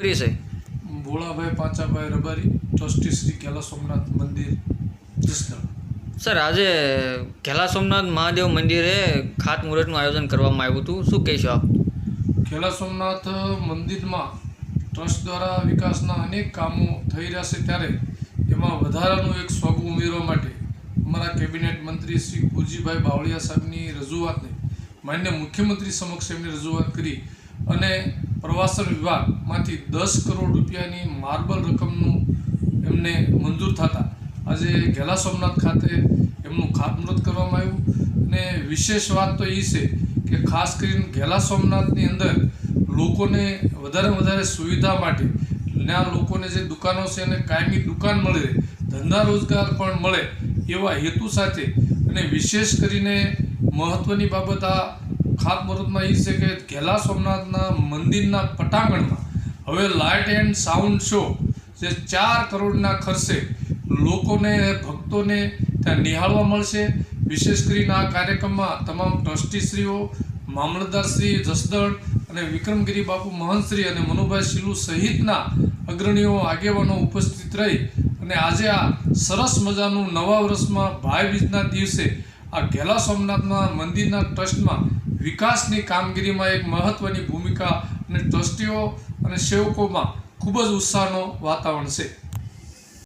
છે? ભોળાભાઈ પાંચાભાઈ રબારી ટ્રસ્ટી શ્રી કેલા સોમનાથ મંદિર જસદણ સર આજે ખેલા સોમનાથ મહાદેવ મંદિરે ખાતમુહૂર્તનું આયોજન કરવામાં આવ્યું હતું. શું કહેશો આપ? ખેલા સોમનાથ મંદિરમાં ટ્રસ્ટ દ્વારા વિકાસના અનેક કામો થઈ રહ્યા છે ત્યારે એમાં વધારાનું એક સ્વગ ઉમેરવા માટે અમારા કેબિનેટ મંત્રી શ્રી કુરજીભાઈ બાવળિયા સાહેબની રજૂઆતને માન્ય મુખ્યમંત્રી સમક્ષ એમની રજૂઆત કરી. અને પ્રવાસન વિભાગમાંથી દસ કરોડ રૂપિયાની માર્બલ રકમનું એમને મંજૂર થતાં. આજે ઘેલા સોમનાથ ખાતે એમનું ખાતમુહૂર્ત કરવામાં આવ્યું અને વિશેષ વાત તો એ છે કે ખાસ કરીને ઘેલા સોમનાથની અંદર લોકોને વધારે વધારે સુવિધા માટે ત્યાં લોકોને જે દુકાનો છે એને કાયમી દુકાન મળે, ધંધા રોજગાર પણ મળે એવા હેતુ સાથે અને વિશેષ કરીને મહત્ત્વની બાબત આ ખાતમુહૂર્તમાં એ છે કે ઘેલા સોમનાથના મંદિરના પટાંગણમાં. હવે લાઇટ એન્ડ સાઉન્ડ શો જે ચાર કરોડના ખર્ચે લોકોને, ભક્તોને ત્યાં નિહાળવા મળશે. વિશેષ કરીને આ કાર્યક્રમમાં તમામ ટ્રસ્ટીશ્રીઓ, મામલતદારશ્રી જસદણ અને વિક્રમગીરી બાપુ મહંતશ્રી અને મનુભાઈ શિલુ સહિતના અગ્રણીઓ આગેવાનો ઉપસ્થિત રહી અને આજે આ સરસ મજાનું નવા વર્ષમાં ભાઈ બીજના દિવસે આ ઘેલા સોમનાથના મંદિરના ટ્રસ્ટમાં વિકાસની કામગીરીમાં એક મહત્ત્વની ભૂમિકા અને ટ્રસ્ટીઓ અને સેવકોમાં ખૂબ જ ઉત્સાહનો વાતાવરણ છે.